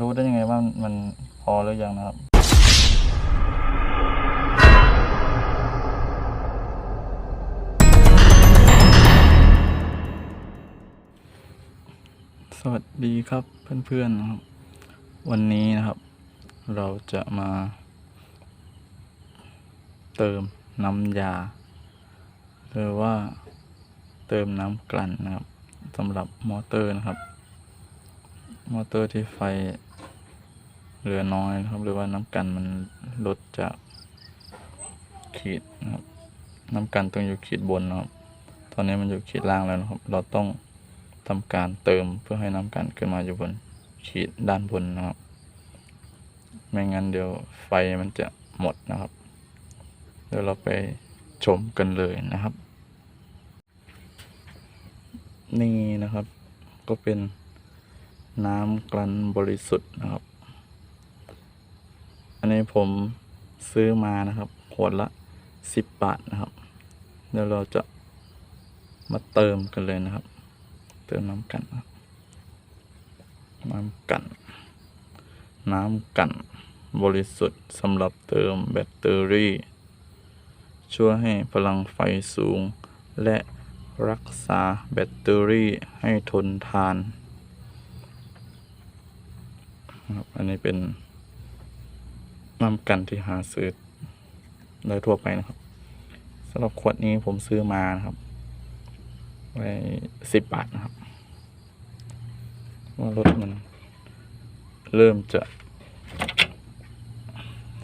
รู้ได้ยังไงว่ามันพอหรือยังนะครับ สวัสดีครับเพื่อนๆนะครับ วันนี้นะครับ เราจะมา เติมน้ำยา หรือว่าเติมน้ำกลั่นนะครับสำหรับมอเตอร์นะครับ มอเตอร์ที่ไฟเหลือน้อยนะครับ หรือว่าน้ำกันมันลดจากขีดนะครับน้ำกันต้องอยู่ขีดบนนะครับ ตอนนี้มันอยู่ขีดล่างแล้วนะครับ เราต้องทำการเติมเพื่อให้น้ำกันขึ้นมาอยู่บนขีดด้านบนนะครับ ไม่งั้นเดี๋ยวไฟมันจะหมดนะครับ เดี๋ยวเราไปชมกันเลยนะครับ นี่นะครับก็เป็น น้ำกลั่นบริสุทธิ์นะครับ อันนี้ผมซื้อมานะครับ ขวดละสิบบาทนะครับ เดี๋ยวเราจะมาเติมกันเลยนะครับ เติมน้ำกันนะครับน้ำกัน น้ำกันบริสุทธิ์สำหรับเติมแบตเตอรี่ ช่วยให้พลังไฟสูง และรักษาแบตเตอรี่ให้ทนทาน นะครับ อันนี้เป็นน้ำกันที่หาซื้อได้ทั่วไปนะครับสำหรับขวดนี้ผมซื้อมานะครับ ไว้สิบบาทนะครับว่ารถมัน เริ่มจะ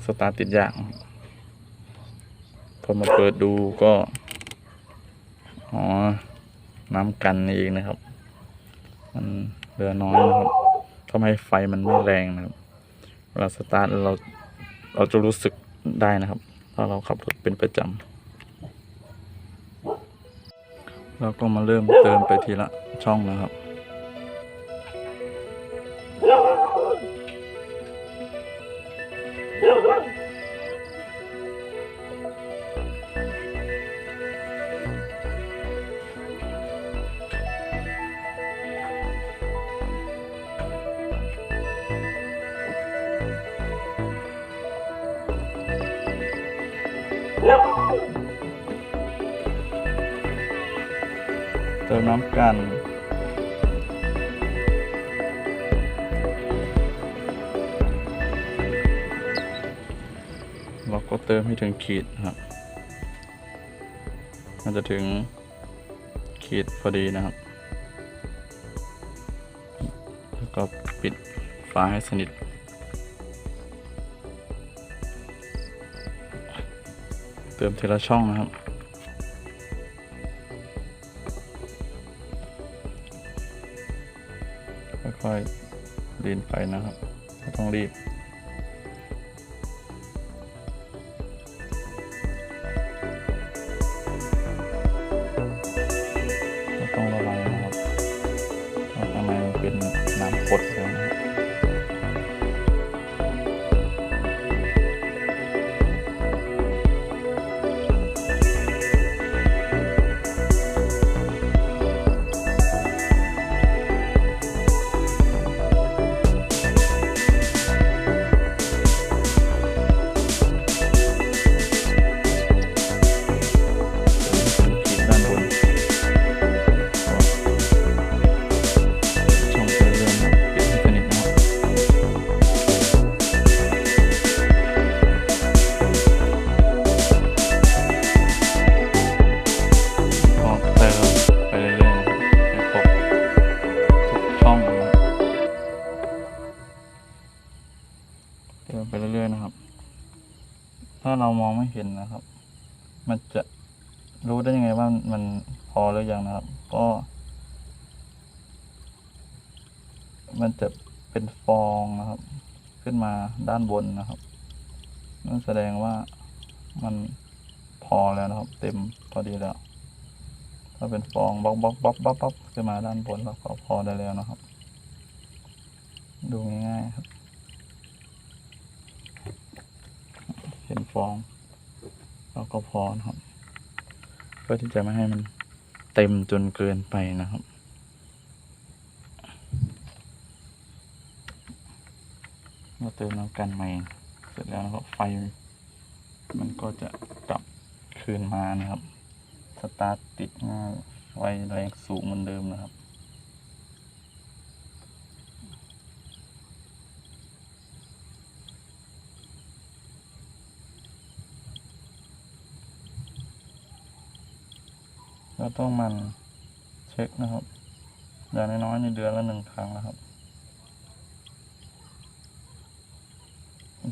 สตาร์ติดยากพอมาเปิดดูก็ อ๋อ น้ำกันนี่เองนะครับ มันเหลือน้อยนะครับ ทำให้ไฟมันไม่แรงนะครับ เวลาสตาร์ทเราเราจะรู้สึกได้นะครับ ถ้าเราขับรถเป็นประจำเราก็มาเริ่มเติมไปทีละช่องนะครับ เติมน้ำกัน เราก็เติมให้ถึงขีดนะครับ มันจะถึงขีดพอดีนะครับ แล้วก็ปิดฝาให้สนิท เติมทีละช่องนะครับค่อยๆดีนไปนะครับไม่ต้องรีบ เรามองไม่เห็นนะครับ มันจะรู้ได้ยังไงว่ามันพอหรือยังนะครับ ก็ มันจะเป็นฟองนะครับ ขึ้นมาด้านบนนะครับนั่นแสดงว่ามันพอแล้วนะครับ เต็มพอดีแล้ว ถ้าเป็นฟองบล็อกบล็อกบล็อกบล็อกบขึ้นมาด้านบนเราก็พอได้แล้วนะครับ ดูง่ายๆครับ เห็นฟ อง เราก็พอนะครับเพื่อที่จะไม่ให้มันเต็มจนเกินไปนะครับมาเติมน้ำกันใหม่เสร็จแล้วนะครับไฟ มันก็จะกลับคืนมานะครับ สตาร์ทติดง่ายไฟแรงสูงเหมือนเดิมนะครับ เราต้องมันเช็คนะครับอย่างน้อยๆในเดือนละหนึ่งครั้งนะครับ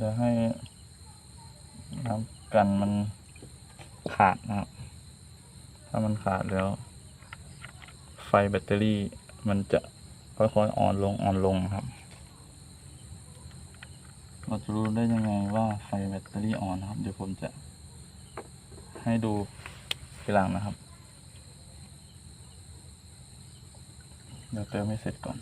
จะให้น้ำกันมันขาดนะครับ ถ้ามันขาดแล้ว ไฟแบตเตอรี่มันจะค่อยๆอ่อนลงอ่อนลงครับ เราจะรู้ได้ยังไงว่าไฟแบตเตอรี่อ่อนนะครับ เดี๋ยวผมจะให้ดูทีหลังนะครับ เดี๋ยวเติมให้เสร็จก่อน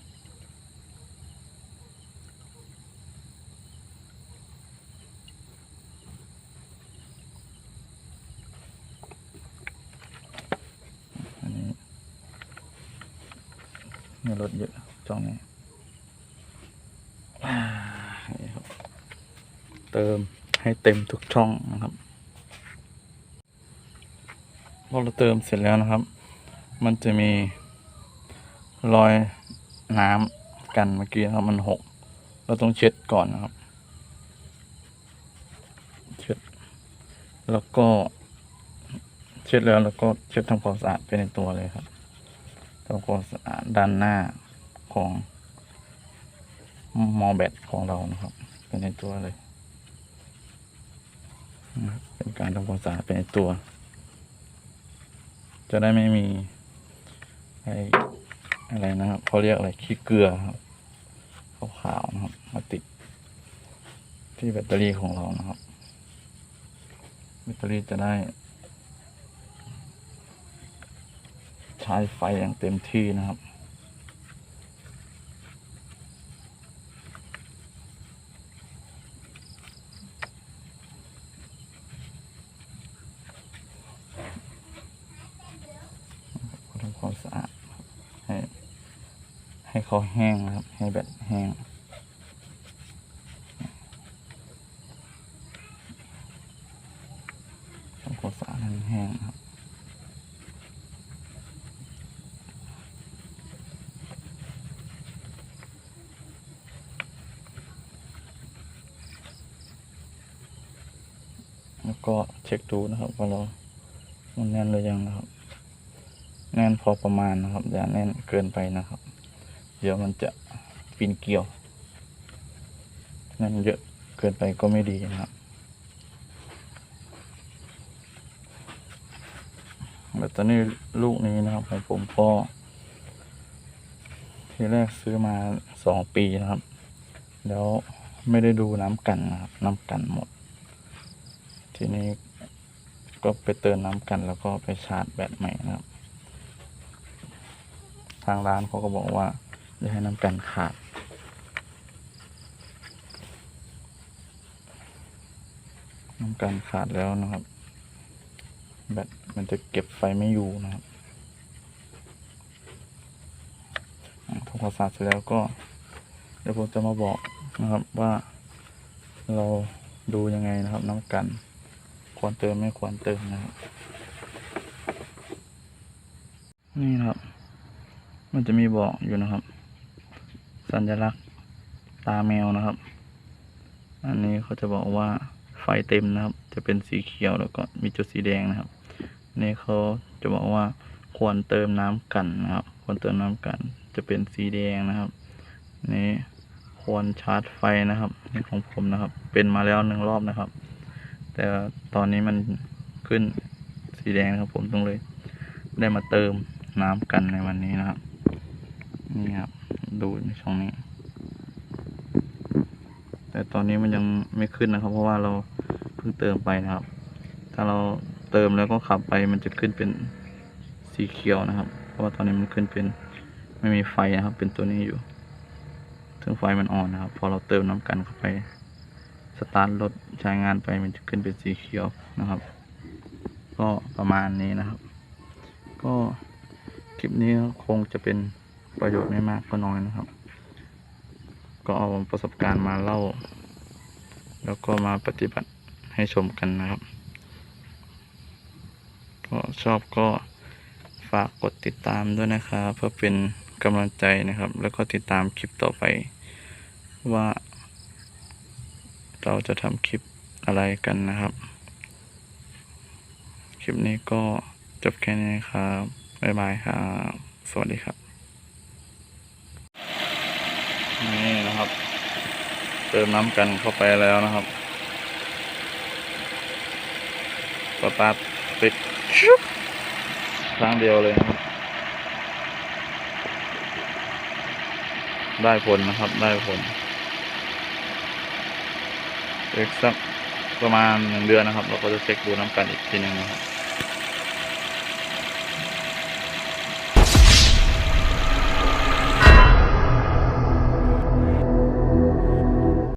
อันนี้มีรถเยอะจองนี้เติมให้เต็มทุกช่องนะครับพอเราเติมเสร็จแล้วนะครับ มันจะมี รอยน้ำกันเมื่อกี้ครับมันหก เราต้องเช็ดก่อนนะครับ เช็ด แล้วก็ เช็ดแล้วแล้วก็เช็ดทำความสะอาดไปในตัวเลยครับทำความสะอาดด้านหน้าของมอแบตของเรานะครับไปในตัวเลย เป็นการทำความสะอาดไปในตัว จะได้ไม่มีไอ อะไรนะครับเขาเรียกอะไรขี้เกลือครับขาวๆนะครับ มาติด ที่แบตเตอรี่ของเรานะครับ แบตเตอรี่จะได้ ใช้ไฟอย่างเต็มที่นะครับ ทำความสะอาดให้ ให้ เขาแห้งนะครับ ให้แบตแห้งทำความสาดให้แห้งนะครับแล้วก็เช็คดูนะครับว่าเรา มันแน่นหรือยังนะครับ แน่นพอประมาณนะครับ อย่าแน่นเกินไปนะครับ ดี๋ยวมันจะปีนเกลียวแน่นเยอะเกินไปก็ไม่ดีนะครับแตเตอรี่ลูกนี้นะครับของผมก็ที่แรกซื้อมาสองปีนะครับ แล้วไม่ได้ดูน้ำกันนะครับ น้ำกันหมด ทีนี้ก็ไปเติมน้ำกันแล้วก็ไปชาร์จแบตใหม่นะครับ ทางร้านเขาก็บอกว่า อย่าให้น้ำกันขาด น้ำกันขาดแล้วนะครับ แบตมันจะเก็บไฟไม่อยู่นะครับทำความสะอาดเสร็จแล้วก็เดี๋ยวผมจะมาบอกนะครับว่าเราดูยังไงนะครับ น้ำกันควรเติมไม่ควรเติมนะครับ นี่นะครับ มันจะมีบอกอยู่นะครับ สัญลักษณ์ตาแมวนะครับ อันนี้เขาจะบอกว่าไฟเต็มนะครับ จะเป็นสีเขียวแล้วก็มีจุดสีแดงนะครับนี่เขาจะบอกว่าควรเติมน้ำกันนะครับ ควรเติมน้ำกัน จะเป็นสีแดงนะครับ นี่ควรชาร์จไฟนะครับนี่ของผมนะครับ เป็นมาแล้วหนึ่งรอบนะครับ แต่ตอนนี้มันขึ้นสีแดงนะครับ ผมต้องเลย ได้มาเติมน้ำกันในวันนี้นะครับ นี่ครับ ดูในช่องนี้ แต่ตอนนี้มันยังไม่ขึ้นนะครับ เพราะว่าเราเพิ่งเติมไปนะครับ ถ้าเราเติมแล้วก็ขับไปมันจะขึ้นเป็นสีเขียวนะครับ เพราะว่าตอนนี้มันขึ้นเป็นไม่มีไฟนะครับ เป็นตัวนี้อยู่ถึงไฟมันอ่อนนะครับ พอเราเติมน้ำกันเข้าไปสตาร์ทรถใช้งานไปมันจะขึ้นเป็นสีเขียวนะครับ ก็ประมาณนี้นะครับ ก็คลิปนี้คงจะเป็น ประโยชน์ไม่มากก็น้อยนะครับ ก็เอาประสบการณ์มาเล่า แล้วก็มาปฏิบัติให้ชมกันนะครับ ก็ชอบก็ฝากกดติดตามด้วยนะครับเพื่อเป็นกำลังใจนะครับ แล้วก็ติดตามคลิปต่อไป ว่าเราจะทำคลิปอะไรกันนะครับ คลิปนี้ก็จบแค่นี้ครับ บ๊ายบายครับ สวัสดีครับ นี่นะครับ เติมน้ำกันเข้าไปแล้วนะครับสตาร์ทติดครั้งเดียวเลยนะครับ ได้ผลนะครับได้ผลอีกสักประมาณหนึ่งเดือนนะครับ เราก็จะเช็คดูน้ำกันอีกทีหนึ่งนะครับ